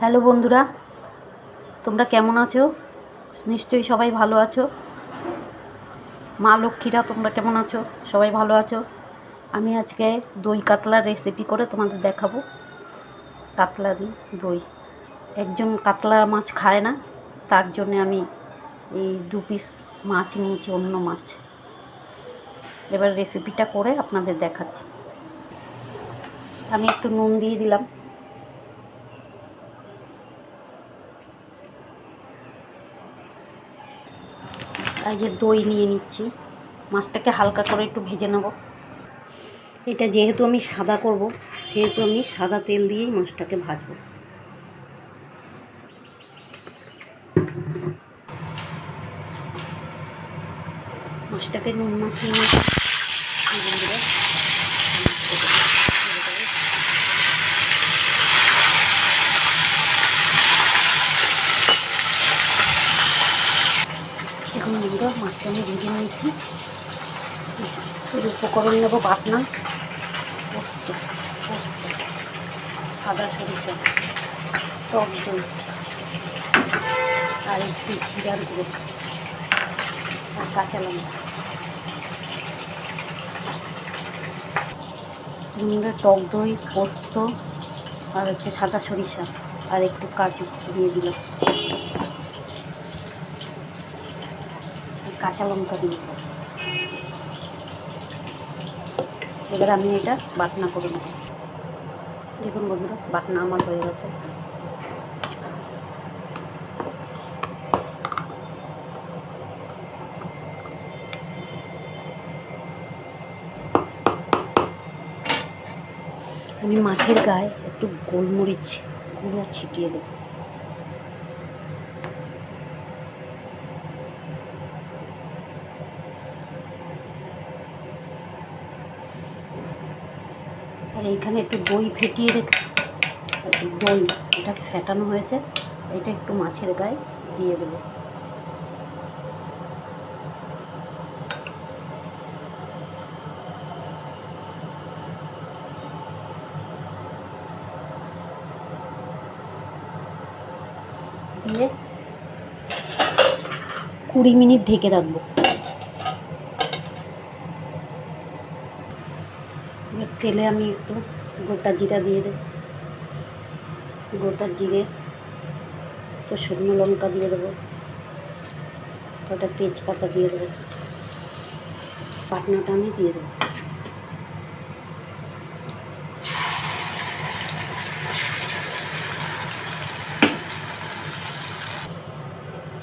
Hello বন্ধুরা, তোমরা কেমন আছো? নিশ্চয়ই সবাই ভালো আছো। মা লক্ষ্মীরা, তোমরা কেমন আছো? সবাই ভালো আছো? আমি আজকে দই কাতলার রেসিপি করে তোমাদের দেখাবো। কাতলা দিই দই। একজন কাতলা মাছ খায় না, তার জন্য আমি এই দু পিস মাছ নিয়েছি, অন্য মাছ। এবার রেসিপিটা করে আপনাদের দেখাচ্ছি। আমি একটু নুন দিয়ে দিলাম। যে দই নিয়ে নিচ্ছি। মাছটাকে হালকা করে একটু ভেজে নেব। এটা যেহেতু আমি সাদা করব, সেহেতু আমি সাদা তেল দিয়েই মাছটাকে ভাজবো। মাছটাকে নুন মাছ নিয়ে বন্ধুরা মাছটা আমি ভেজে নিয়েছি। এর উপকরণ নেব বাটনা পোস্ত পোস্ত। সাদা সরিষা, টক দই। আর একটু জিরার গুঁড়ো। আর কাঁচা লঙ্কা। বন্ধুরা টক দই, পোস্ত, আর হচ্ছে সাদা সরিষা। আর একটু কাজু দিয়ে দিলাম। কাঁচা লঙ্কা দিয়ে এবার আমি এটা বাটনা করে নেব। দেখুন বন্ধুরা, বাটনা আমার হয়ে গেছে। আমি মাছের গায়ে একটু গোলমরিচ, গুঁড়ো ছিটিয়ে দেবো। এইখানে একটু দই ফেটিয়ে রেখে এই দই, এটা ফেটানো হয়েছে, এটা একটু মাছের গায়ে দিয়ে দেবো। দিয়ে কুড়ি মিনিট ঢেকে রাখব এবার তেলে আমি একটু গোটা জিরা দিয়ে দেব। গোটা জিরে, তো শুকনো লঙ্কা দিয়ে দেবো। ওটা তেজপাতা দিয়ে দেবো। পাটনাটা আমি দিয়ে দেবো।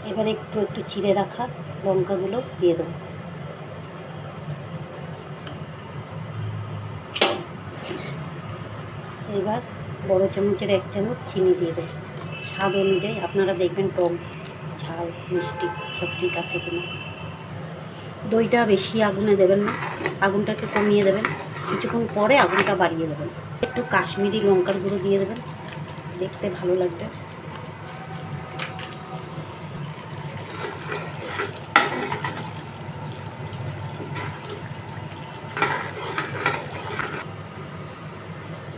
এবার একটু একটু চিড়ে রাখা লঙ্কাগুলো দিয়ে দেবো। এবার বড় চামচের এক চামচ চিনি দিয়ে দেবো। স্বাদ অনুযায়ী আপনারা দেখবেন টক, ঝাল, মিষ্টি সব ঠিক আছে কিনা। দইটা বেশি আগুনে দেবেন না, আগুনটাকে কমিয়ে দেবেন। কিছুক্ষণ পরে আগুনটা বাড়িয়ে দেবেন। একটু কাশ্মীরি লঙ্কার গুঁড়ো দিয়ে দেবেন। দেখতে ভালো লাগবে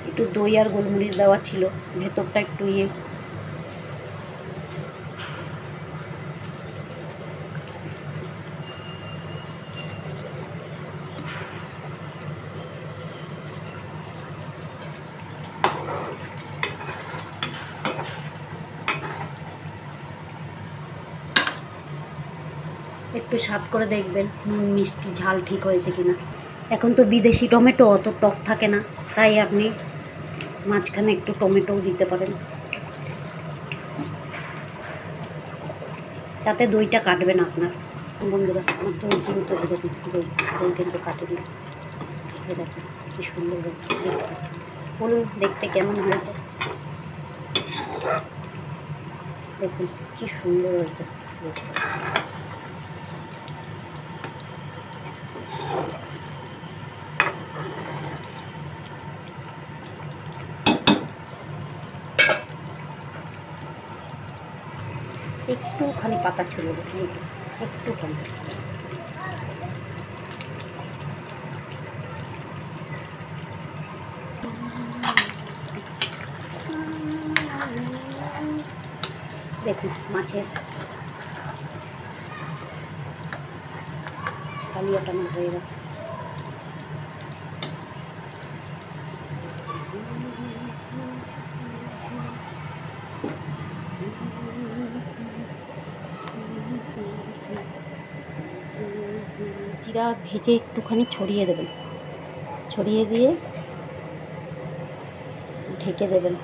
একটু দই আর গোলমরিচ দেওয়া ছিল। ভেতরটা একটু ইয়ে। একটু স্বাদ করে দেখবেন, নুন, মিষ্টি, ঝাল ঠিক হয়েছে কিনা। এখন তো বিদেশি টমেটো, অত টক থাকে না। তাই আপনি মাঝখানে একটু টমেটোও দিতে পারেন। তাতে দইটা কাটবে না আপনার। বন্ধুরা, আমার দই কিন্তু দই কিন্তু কাটেনি। দেখুন, কি সুন্দর বলুন, দেখতে কেমন হয়েছে? দেখুন, কি সুন্দর হয়েছে। একটুখানি পাতা ছড়িয়ে দেবেন একটুখানি। দেখুন মাছের কালিয়াটা আমার হয়ে গেছে। জিরা ভেজে একটুখানি ছড়িয়ে দেবেন। ছড়িয়ে দিয়ে ঢেকে দেবেন।